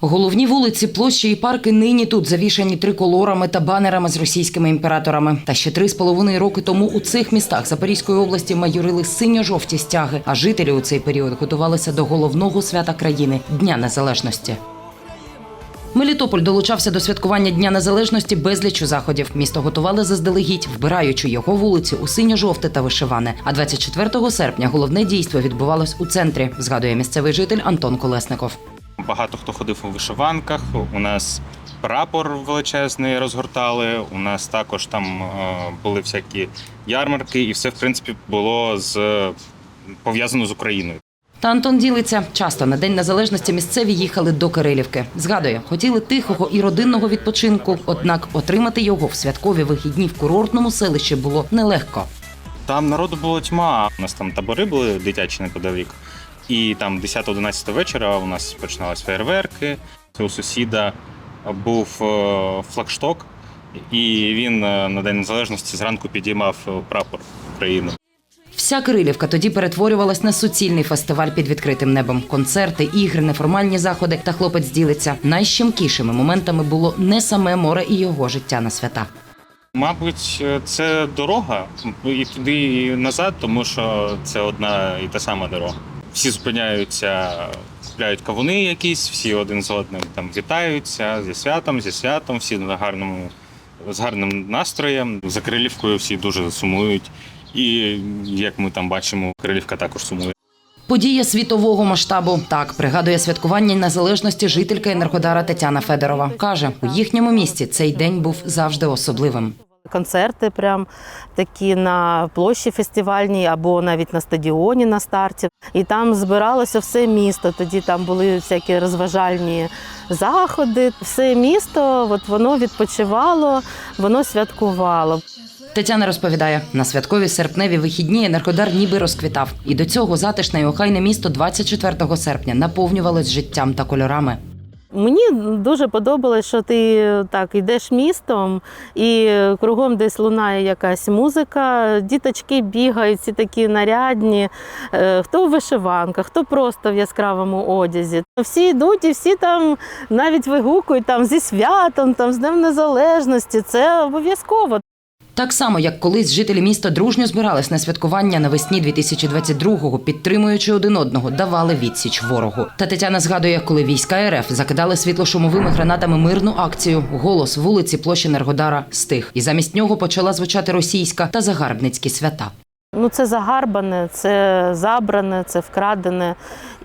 Головні вулиці, площі і парки нині тут завішані триколорами та банерами з російськими імператорами. Та ще три з половиною роки тому у цих містах Запорізької області майорили синьо-жовті стяги, а жителі у цей період готувалися до головного свята країни Дня Незалежності. Мелітополь долучався до святкування Дня Незалежності безлічу заходів. Місто готували заздалегідь, вбираючи його вулиці у синьо-жовте та вишиване. А 24 серпня головне дійство відбувалось у центрі, згадує місцевий житель Антон Колесников. Багато хто ходив у вишиванках. У нас прапор величезний розгортали. У нас також там е, були всякі ярмарки, і все в принципі було з пов'язано з Україною. Та Антон ділиться часто на день незалежності місцеві їхали до Кирилівки. Згадує, хотіли тихого і родинного відпочинку, однак отримати його в святкові вихідні в курортному селищі було нелегко. Там народу було тьма. У нас там табори були дитячі неподалік. І там 10-11 вечора у нас починалися фейерверки. У сусіда був е, флагшток, і він е, на День Незалежності зранку підіймав е, прапор України. Вся Кирилівка тоді перетворювалась на суцільний фестиваль під відкритим небом. Концерти, ігри, неформальні заходи. Та хлопець ділиться. Найщемкішими моментами було не саме море і його життя на свята. Мабуть, це дорога і туди, і назад, тому що це одна і та сама дорога. Всі зупиняються, купляють кавуни якісь, всі один з одним там вітаються зі святом, зі святом, всі на гарному, з гарним настроєм. За Крилівкою всі дуже сумують. І як ми там бачимо, Крилівка також сумує. Подія світового масштабу. Так пригадує святкування незалежності жителька Енергодара Тетяна Федорова. каже, у їхньому місті цей день був завжди особливим. Концерти прям такі на площі фестивальній або навіть на стадіоні на старті. І там збиралося все місто. Тоді там були всякі розважальні заходи. Все місто от воно відпочивало, воно святкувало. Тетяна розповідає, на святкові серпневі вихідні Енергодар ніби розквітав. І до цього затишне і охайне місто 24 серпня наповнювалось життям та кольорами. Мені дуже подобалось, що ти так йдеш містом, і кругом десь лунає якась музика. Діточки бігають, всі такі нарядні, е, хто в вишиванках, хто просто в яскравому одязі. Всі йдуть і всі там навіть вигукують там зі святом, там з Днем Незалежності. Це обов'язково. Так само, як колись жителі міста дружньо збирались на святкування навесні 2022-го, підтримуючи один одного, давали відсіч ворогу. Та Тетяна згадує, коли війська РФ закидали світлошумовими гранатами мирну акцію, голос вулиці площі Енергодара стих, і замість нього почала звучати російська та загарбницькі свята. Ну, це загарбане, це забране, це вкрадене.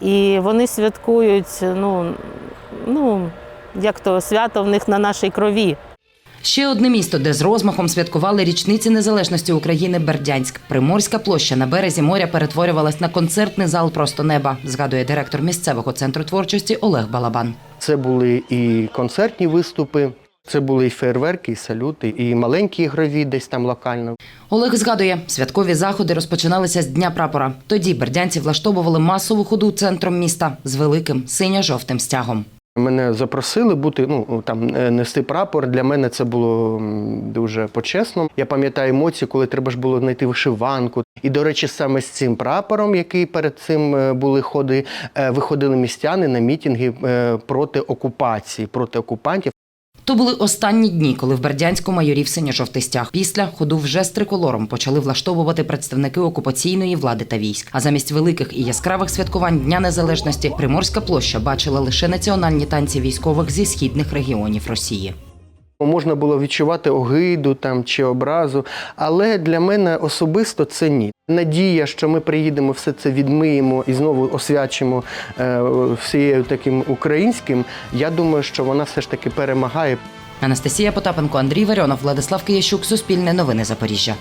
І вони святкують, ну, ну як то свято в них на нашій крові. Ще одне місто, де з розмахом святкували річниці незалежності України Бердянськ. Приморська площа на березі моря перетворювалась на концертний зал просто неба, згадує директор місцевого центру творчості Олег Балабан. Це були і концертні виступи, це були і фейерверки, і салюти, і маленькі ігрові десь там локально. Олег згадує, святкові заходи розпочиналися з Дня прапора. Тоді бердянці влаштовували масову ходу центром міста з великим синьо-жовтим стягом. Мене запросили бути, ну там е, нести прапор. Для мене це було дуже почесно. Я пам'ятаю емоції, коли треба ж було знайти вишиванку. І, до речі, саме з цим прапором, який перед цим е, були ходи, е, виходили містяни на мітинги проти окупації, проти окупантів. То були останні дні, коли в Бердянську майорів синьо-жовтий стяг. Після ходу вже з триколором почали влаштовувати представники окупаційної влади та військ. А замість великих і яскравих святкувань Дня Незалежності Приморська площа бачила лише національні танці військових зі східних регіонів Росії. Можна було відчувати огиду там чи образу, але для мене особисто це ні. Надія, що ми приїдемо, все це відмиємо і знову освячимо е, всією таким українським. Я думаю, що вона все ж таки перемагає. Анастасія Потапенко, Андрій Варіонов, Владислав Киящук, Суспільне новини Запоріжжя.